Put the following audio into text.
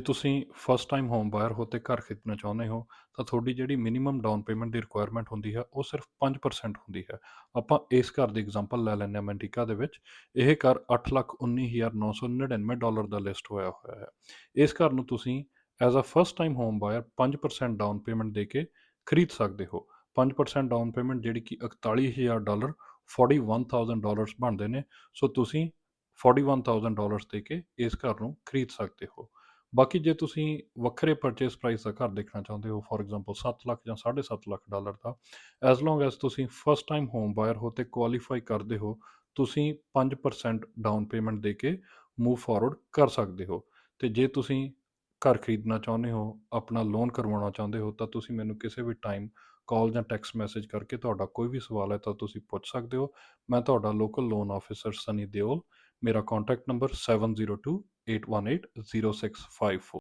ਜੇ ਤੁਸੀਂ first time home buyer ਹੋ ਤੇ ਘਰ ਖਰੀਦਣਾ ਚਾਹੁੰਦੇ ਹੋ, ਤਾਂ ਤੁਹਾਡੀ ਜਿਹੜੀ ਮਿਨੀਮਮ ਡਾਊਨ ਪੇਮੈਂਟ ਦੀ ਰਿਕੁਆਇਰਮੈਂਟ ਹੁੰਦੀ ਹੈ, ਉਹ ਸਿਰਫ 5% ਹੁੰਦੀ ਹੈ। ਆਪਾਂ ਇਸ ਘਰ ਦੀ ਐਗਜ਼ਾਮਪਲ ਲੈ ਲੈਂਦੇ ਹਾਂ ਅਮਰੀਕਾ ਦੇ ਵਿੱਚ। ਇਹ ਘਰ 819999 ਡਾਲਰ ਦਾ ਲਿਸਟ ਹੋਇਆ ਹੋਇਆ ਹੈ। ਇਸ ਘਰ ਨੂੰ ਤੁਸੀਂ as a first time home buyer 5% down payment ਦੇ ਕੇ ਖਰੀਦ ਸਕਦੇ ਹੋ। 5% ਡਾਊਨ ਪੇਮੈਂਟ ਜਿਹੜੀ ਕਿ 41000 ਡਾਲਰ 41000 ਡਾਲਰਸ ਬਣਦੇ ਨੇ, ਸੋ ਤੁਸੀਂ 41000 ਡਾਲਰਸ ਦੇ ਕੇ ਇਸ ਘਰ ਨੂੰ ਖਰੀਦ ਸਕਦੇ ਹੋ। ਬਾਕੀ ਜੇ ਤੁਸੀਂ ਵੱਖਰੇ ਪਰਚੇਸ ਪ੍ਰਾਈਸ ਦਾ ਘਰ ਦੇਖਣਾ ਚਾਹੁੰਦੇ ਹੋ ਫੋਰ ਐਗਜ਼ਾਮਪਲ 7 ਲੱਖ ਜਾਂ 7.5 ਲੱਖ ਡਾਲਰ ਦਾ ਐਸ ਲੌਂਗ ਐਸ ਤੁਸੀਂ ਫਸਟ ਟਾਈਮ ਹੋਮ ਬਾਇਰ ਹੋ ਤੇ ਕੁਆਲੀਫਾਈ ਕਰਦੇ ਹੋ, ਤੁਸੀਂ 5% ਡਾਊਨ ਪੇਮੈਂਟ ਦੇ ਕੇ ਮੂਵ ਫਾਰਵਰਡ ਕਰ ਸਕਦੇ ਹੋ। ਤੇ ਜੇ ਤੁਸੀਂ ਘਰ ਖਰੀਦਣਾ ਚਾਹੁੰਦੇ ਹੋ, ਆਪਣਾ ਲੋਨ ਕਰਵਾਉਣਾ ਚਾਹੁੰਦੇ ਹੋ, ਤਾਂ ਤੁਸੀਂ ਮੈਨੂੰ ਕਿਸੇ ਵੀ ਟਾਈਮ ਕਾਲ ਜਾਂ ਟੈਕਸਟ ਮੈਸੇਜ ਕਰਕੇ ਤੁਹਾਡਾ ਕੋਈ ਵੀ ਸਵਾਲ ਹੈ ਤਾਂ ਤੁਸੀਂ ਪੁੱਛ ਸਕਦੇ ਹੋ। ਮੈਂ ਤੁਹਾਡਾ local loan officer Sunny Deol ਮੇਰਾ ਕੰਟੈਕਟ ਨੰਬਰ 7028180654